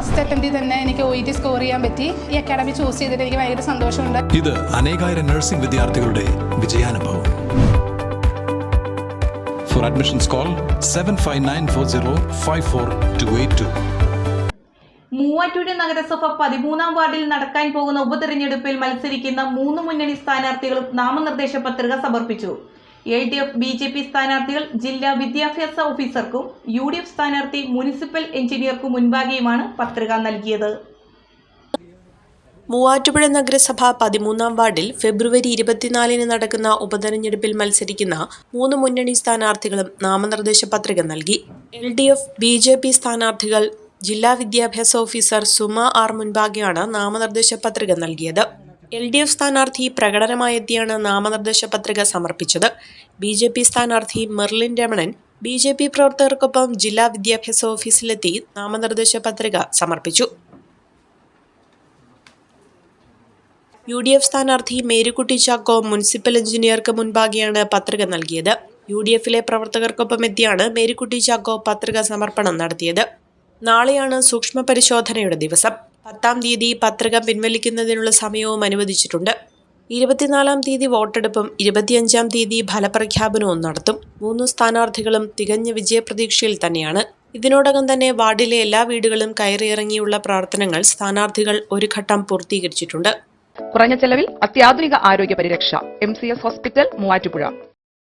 First അറ്റംപ്റ്റിൽ തന്നെ എനിക്ക് O E T score ചെയ്യാൻ പറ്റി. ഈ അക്കാഡമി ചൂസ് ചെയ്തിട്ട് എനിക്ക് ഭയങ്കര സന്തോഷമുണ്ട്. ഇത് അനേകായിരം നഴ്സിംഗ് വിദ്യാർത്ഥികളുടെ വിജയാനുഭവം. For admissions call seven five nine four zero five four two eight two Muvattupuzha നഗരസഭ പതിമൂന്നാം വാർഡിൽ നടക്കാൻ പോകുന്ന ഉപതെരഞ്ഞെടുപ്പിൽ മത്സരിക്കുന്ന മൂന്ന് മുന്നണി സ്ഥാനാർത്ഥികളും നാമനിർദ്ദേശ പത്രിക സമർപ്പിച്ചു. L D F B J P സ്ഥാനാർത്ഥികൾ ജില്ലാ വിദ്യാഭ്യാസ ഓഫീസർക്കും യു ഡി എഫ് സ്ഥാനാർത്ഥി മുനിസിപ്പൽ എഞ്ചിനീയർക്കും മുൻപാകെയുമാണ് പത്രിക നൽകിയത്. മൂവാറ്റുപുഴ നഗരസഭ പതിമൂന്നാം വാർഡിൽ ഫെബ്രുവരി ഇരുപത്തിനാലിന് നടക്കുന്ന ഉപതെരഞ്ഞെടുപ്പിൽ മത്സരിക്കുന്ന മൂന്ന് മുന്നണി സ്ഥാനാർത്ഥികളും നാമനിർദ്ദേശ പത്രിക നൽകി. L D F B J P സ്ഥാനാർത്ഥികൾ ജില്ലാ വിദ്യാഭ്യാസ ഓഫീസർ സുമ ആർ മുൻപാകെയാണ് നാമനിർദ്ദേശ പത്രിക നൽകിയത്. എൽ ഡി എഫ് സ്ഥാനാർത്ഥി പ്രകടനമായെത്തിയാണ് നാമനിർദ്ദേശ പത്രിക സമർപ്പിച്ചത്. ബി ജെ പി സ്ഥാനാർത്ഥി Merlin Ramanan B J P പ്രവർത്തകർക്കൊപ്പം ജില്ലാ വിദ്യാഭ്യാസ ഓഫീസിലെത്തി നാമനിർദ്ദേശ പത്രിക സമർപ്പിച്ചു. യു ഡി എഫ് സ്ഥാനാർത്ഥി മേരിക്കുട്ടി ചാക്കോ മുനിസിപ്പൽ എഞ്ചിനീയർക്ക് മുൻപാകെയാണ് പത്രിക നൽകിയത്. യു ഡി എഫിലെ പ്രവർത്തകർക്കൊപ്പം എത്തിയാണ് മേരിക്കുട്ടി ചാക്കോ പത്രിക സമർപ്പണം നടത്തിയത്. നാളെയാണ് സൂക്ഷ്മ പരിശോധനയുടെ ദിവസം. പത്താം തീയതി പത്രിക പിൻവലിക്കുന്നതിനുള്ള സമയവും അനുവദിച്ചിട്ടുണ്ട്. ഇരുപത്തിനാലാം തീയതി വോട്ടെടുപ്പും ഇരുപത്തിയഞ്ചാം തീയതി ഫലപ്രഖ്യാപനവും നടത്തും. മൂന്ന് സ്ഥാനാർത്ഥികളും തികഞ്ഞ വിജയപ്രതീക്ഷയിൽ തന്നെയാണ്. ഇതിനോടകം തന്നെ വാർഡിലെ എല്ലാ വീടുകളും കയറിയിറങ്ങിയുള്ള പ്രവർത്തനങ്ങൾ സ്ഥാനാർത്ഥികൾ ഒരു ഘട്ടം പൂർത്തീകരിച്ചിട്ടുണ്ട്. കുറഞ്ഞ ചെലവിൽ അത്യാധുനിക ആരോഗ്യ പരിരക്ഷ M C S hospital Muvattupuzha.